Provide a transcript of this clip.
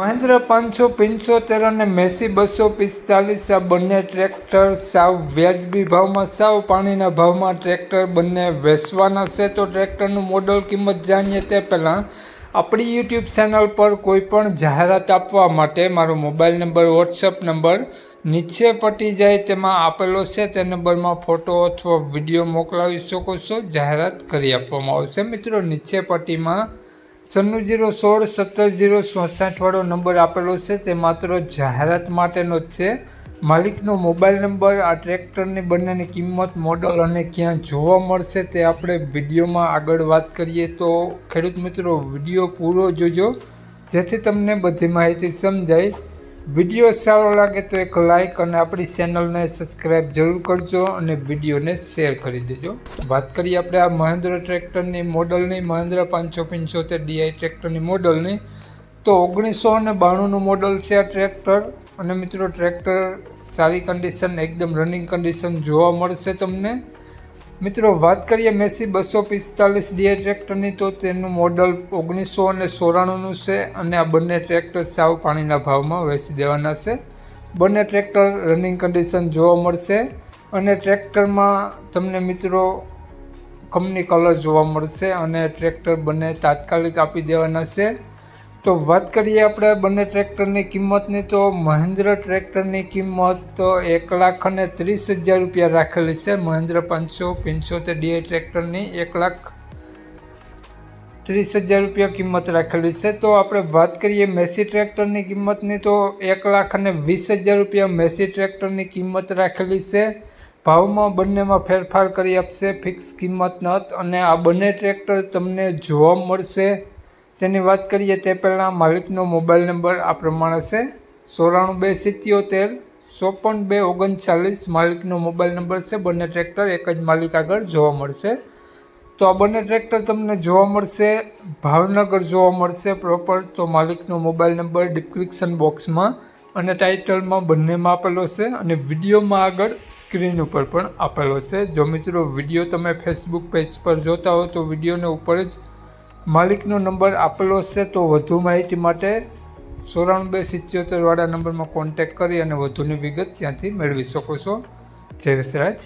મહેન્દ્ર પાંચસો પંચોતેર અને મેસી બસો પિસ્તાલીસ આ બંને ટ્રેક્ટર સાવ વ્યાજબી ભાવમાં, સાવ પાણીના ભાવમાં ટ્રેક્ટર બંને વેચવાના છે. તો ટ્રેક્ટરનું મોડલ કિંમત જાણીએ તે પહેલાં આપણી યુટ્યુબ ચેનલ પર કોઈ પણ જાહેરાત આપવા માટે મારો મોબાઈલ નંબર, વોટ્સઅપ નંબર નીચે પટી જાય તેમાં આપેલો છે. તે નંબરમાં ફોટો અથવા વીડિયો મોકલાવી શકો છો. જાહેરાત કરી આપવામાં આવશે. મિત્રો, નીચે પટ્ટીમાં સન્નું જીરો સોળ સત્તર જીરો ચોસાઠવાળો નંબર આપેલો છે. તે માત્ર જાહેરાત માટેનો જ છે. માલિકનો મોબાઈલ નંબર, આ ટ્રેક્ટરની બંનેની કિંમત, મોડલ અને ક્યાં જોવા મળશે તે આપણે વિડીયોમાં આગળ વાત કરીએ તો ખેડૂત મિત્રો, વીડિયો પૂરો જોજો. જેથી તમને બધી માહિતી સમજાય. વીડિયો સારો લાગે તો એક લાઇક અને આપણી ચેનલને સબસ્ક્રાઈબ જરૂર કરજો અને વિડીયોને શેર કરી દેજો. વાત કરીએ આપણે આ મહેન્દ્ર ટ્રેક્ટરની મોડલની, મહેન્દ્ર પાંચસો પંચોતેર ડીઆઈ ટ્રેક્ટરની મોડલની. તો ઓગણીસો અને બાણુંનું મોડલ છે આ ટ્રેક્ટર. અને મિત્રો ટ્રેક્ટર સારી કન્ડિશન એકદમ રનિંગ કન્ડિશન જોવા મળશે તમને. મિત્રો, વાત કરીએ મેસી બસો પિસ્તાલીસ ડીએ ટ્રેક્ટરની, તો તેનું મોડલ ઓગણીસો અને ચોરાણુંનું છે અને આ બંને ટ્રેક્ટર સાવ પાણીના ભાવમાં વેચી દેવાના છે. બંને ટ્રેક્ટર રનિંગ કન્ડિશન જોવા મળશે અને ટ્રેક્ટરમાં તમને મિત્રો કંપની કલર જોવા મળશે અને ટ્રેક્ટર બંને તાત્કાલિક આપી દેવાના છે. તો વાત કરીએ આપણે બંને ટ્રેક્ટરની કિંમતની, તો મહેન્દ્ર ટ્રેક્ટરની કિંમત તો એક લાખ અને ત્રીસ હજાર રૂપિયા રાખેલી છે. મહેન્દ્ર પાંચસો, પંચોતેર ડીઆઈ ટ્રેક્ટરની એક લાખ ત્રીસ હજાર રૂપિયા કિંમત રાખેલી છે. તો આપણે વાત કરીએ મેસી ટ્રેક્ટરની કિંમતની, તો એક લાખ અને વીસ હજાર રૂપિયા મેસી ટ્રેક્ટરની કિંમત રાખેલી છે. ભાવમાં બંનેમાં ફેરફાર કરી આપશે, ફિક્સ કિંમત નત, અને આ બંને ટ્રેક્ટર તમને જોવા મળશે. તેની વાત કરીએ તે પહેલાં માલિકનો મોબાઈલ નંબર આ પ્રમાણે છે. ચોરાણું બે સિત્યોતેર, ચોપન બે ઓગણચાલીસ માલિકનો મોબાઈલ નંબર છે. બંને ટ્રેક્ટર એક જ માલિક આગળ જોવા મળશે. તો આ બંને ટ્રેક્ટર તમને જોવા મળશે, ભાવનગર જોવા મળશે પ્રોપર તો માલિકનો મોબાઈલ નંબર ડિસ્ક્રિપ્શન બોક્સમાં અને ટાઇટલમાં બંનેમાં આપેલો છે અને વિડીયોમાં આગળ સ્ક્રીન ઉપર પણ આપેલો છે. જો મિત્રો વીડિયો તમે ફેસબુક પેજ પર જોતા હો તો વિડીયોને ઉપર જ માલિકનો નંબર આપેલો છે તો વધુ માહિતી માટે ચોરાણું બે સિત્યોતેરવાળા નંબરમાં કોન્ટેક કરી અને વધુની વિગત ત્યાંથી મેળવી શકો છો. જય વિસરાજ